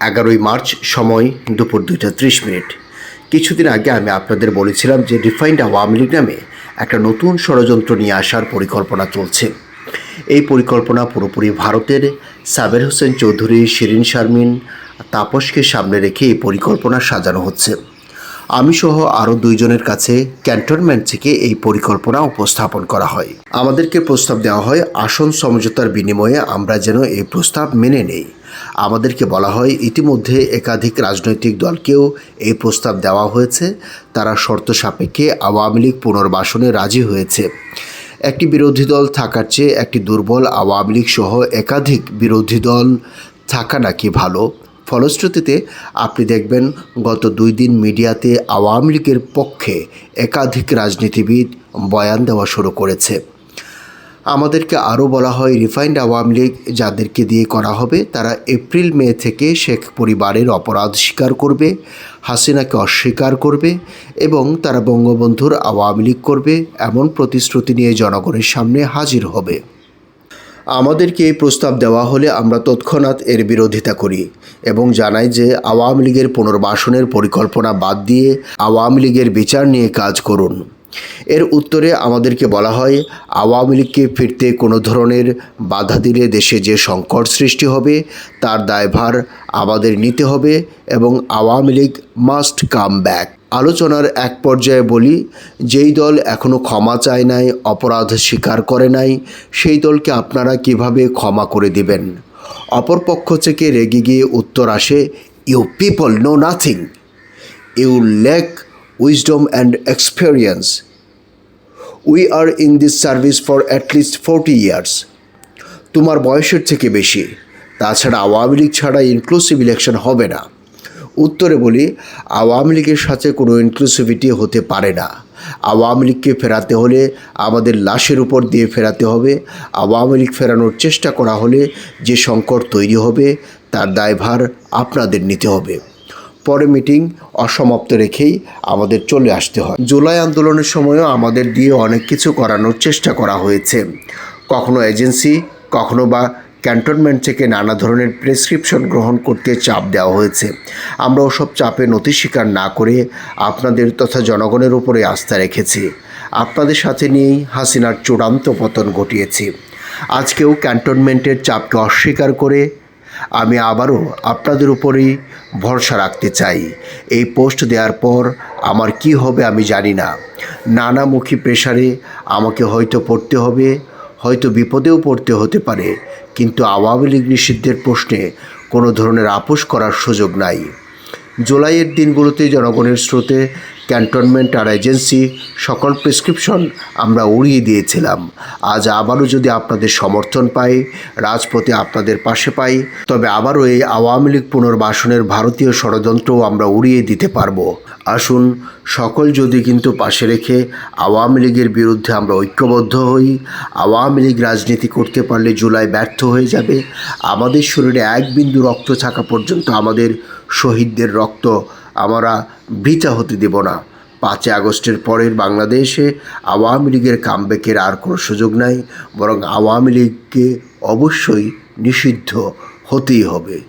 এগারোই মার্চ, সময় দুপুর দুইটা ত্রিশ মিনিট। কিছুদিন আগে আমি আপনাদের বলেছিলাম যে রিফাইন্ড আওয়ামী লীগ নামে একটা নতুন ষড়যন্ত্র নিয়ে আসার পরিকল্পনা চলছে। এই পরিকল্পনা পুরোপুরি ভারতের সাবের হোসেন চৌধুরী, শিরিন শারমিন, তাপসকে সামনে রেখে এই পরিকল্পনা সাজানো হচ্ছে। আমি সহ আরও দুইজনের কাছে ক্যান্টনমেন্ট থেকে এই পরিকল্পনা উপস্থাপন করা হয়। আমাদেরকে প্রস্তাব দেওয়া হয়, আসন সমঝোতার বিনিময়ে আমরা যেন এই প্রস্তাব মেনে নেই। আমাদেরকে বলা হয়, ইতিমধ্যে একাধিক রাজনৈতিক দলকেও এই প্রস্তাব দেওয়া হয়েছে। তারা শর্ত সাপেক্ষে আওয়ামী লীগ পুনর্বাসনে রাজি হয়েছে। একটি বিরোধী দল থাকার চেয়ে একটি দুর্বল আওয়ামী লীগ সহ একাধিক বিরোধী দল থাকা নাকি ভালো? ফলশ্রুতিতে আপনি দেখবেন, গত দুই দিন মিডিয়াতে আওয়ামী লীগের পক্ষে একাধিক রাজনীতিবিদ বয়ান দেওয়া শুরু করেছে। আমাদেরকে আরও বলা হয় রিফাইন্ড আওয়ামী লীগ যাদেরকে দিয়ে করা হবে, তারা এপ্রিল, মে থেকে শেখ পরিবারের অপরাধ স্বীকার করবে, হাসিনাকে অস্বীকার করবে এবং তারা বঙ্গবন্ধুর আওয়ামী লীগ করবে এমন প্রতিশ্রুতি নিয়ে জনগণের সামনে হাজির হবে। আমাদেরকে এই প্রস্তাব দেওয়া হলে আমরা তৎক্ষণাৎ এর বিরোধিতা করি এবং জানাই যে আওয়ামী লীগের পুনর্বাসনের পরিকল্পনা বাদ দিয়ে আওয়ামী লীগের বিচার নিয়ে কাজ করুন। এর উত্তরে আমাদেরকে বলা হয়, আওয়ামী লীগকে ফিরতে কোনো ধরনের বাধা দিলে দেশে যে সংকট সৃষ্টি হবে, তার দায়ভার আমাদের নিতে হবে এবং Awami League must come back আলোচনার এক পর্যায়ে বলি, যেই দল এখনও ক্ষমা চায় নাই, অপরাধ স্বীকার করে নাই, সেই দলকে আপনারা কীভাবে ক্ষমা করে দিবেন? অপরপক্ষ থেকে রেগে গিয়ে উত্তর আসে you people know nothing you lack wisdom and experience we are in this service for at least forty years তোমার বয়সের থেকে বেশি। তাছাড়া আওয়ামী লীগ ছাড়া ইনক্লুসিভ ইলেকশন হবে না। উত্তরে বলি, আওয়ামী লীগের সাথে কোনো ইনক্লুসিভিটি হতে পারে না। আওয়ামী লীগকে ফেরাতে হলে আমাদের লাশের উপর দিয়ে ফেরাতে হবে। আওয়ামী লীগ ফেরানোর চেষ্টা করা হলে যে সংকট তৈরি হবে, তার দায়ভার আপনাদের নিতে হবে। পরে মিটিং অসমাপ্ত রেখেই আমাদের চলে আসতে হয়। জুলাই আন্দোলনের সময়ও আমাদের দিয়ে অনেক কিছু করানোর চেষ্টা করা হয়েছে। কখনো এজেন্সি, কখনো বা ক্যান্টনমেন্ট থেকে নানা ধরনের প্রেসক্রিপশন গ্রহণ করতে চাপ দেওয়া হয়েছে। আমরা ওসব চাপে নথি স্বীকার না করে আপনাদের তথা জনগণের উপরে আস্থা রেখেছি। আপনাদের সাথে নিয়েই হাসিনার চূড়ান্ত পতন ঘটিয়েছি। আজকেও ক্যান্টনমেন্টের চাপকে অস্বীকার করে আমি আবারও আপনাদের উপরেই ভরসা রাখতে চাই। এই পোস্ট দেওয়ার পর আমার কি হবে আমি জানি না। নানামুখী প্রেশারে আমাকে হয়তো পড়তে হবে, হয়তো বিপদেও পড়তে হতে পারে, কিন্তু আওয়ামী লীগ নিষিদ্ধের প্রশ্নে কোনো ধরনের আপোষ করার সুযোগ নাই। জুলাইয়ের দিনগুলোতে জনগণের স্রোতে ক্যান্টনমেন্ট আর এজেন্সি সকল প্রেসক্রিপশন আমরা উড়িয়ে দিয়েছিলাম। আজ আবারও যদি আপনাদের সমর্থন পাই, রাজপথে আপনাদের পাশে পাই, তবে আবারও এই আওয়ামী লীগ পুনর্বাসনের ভারতীয় ষড়যন্ত্রও আমরা উড়িয়ে দিতে পারব। আসুন, সকল যদি কিন্তু পাশে রেখে আওয়ামী লীগের বিরুদ্ধে আমরা ঐক্যবদ্ধ হই। আওয়ামী লীগ রাজনীতি করতে পারলে জুলাই ব্যর্থ হয়ে যাবে। আমাদের শরীরে এক বিন্দু রক্ত থাকা পর্যন্ত আমাদের শহীদদের রক্ত আমরা বৃথা হতে দেব না। পাঁচই আগস্টের পরের বাংলাদেশে আওয়ামী লীগের কামব্যাকের আর কোনো সুযোগ নাই, বরং আওয়ামী লীগকে অবশ্যই নিষিদ্ধ হতেই হবে।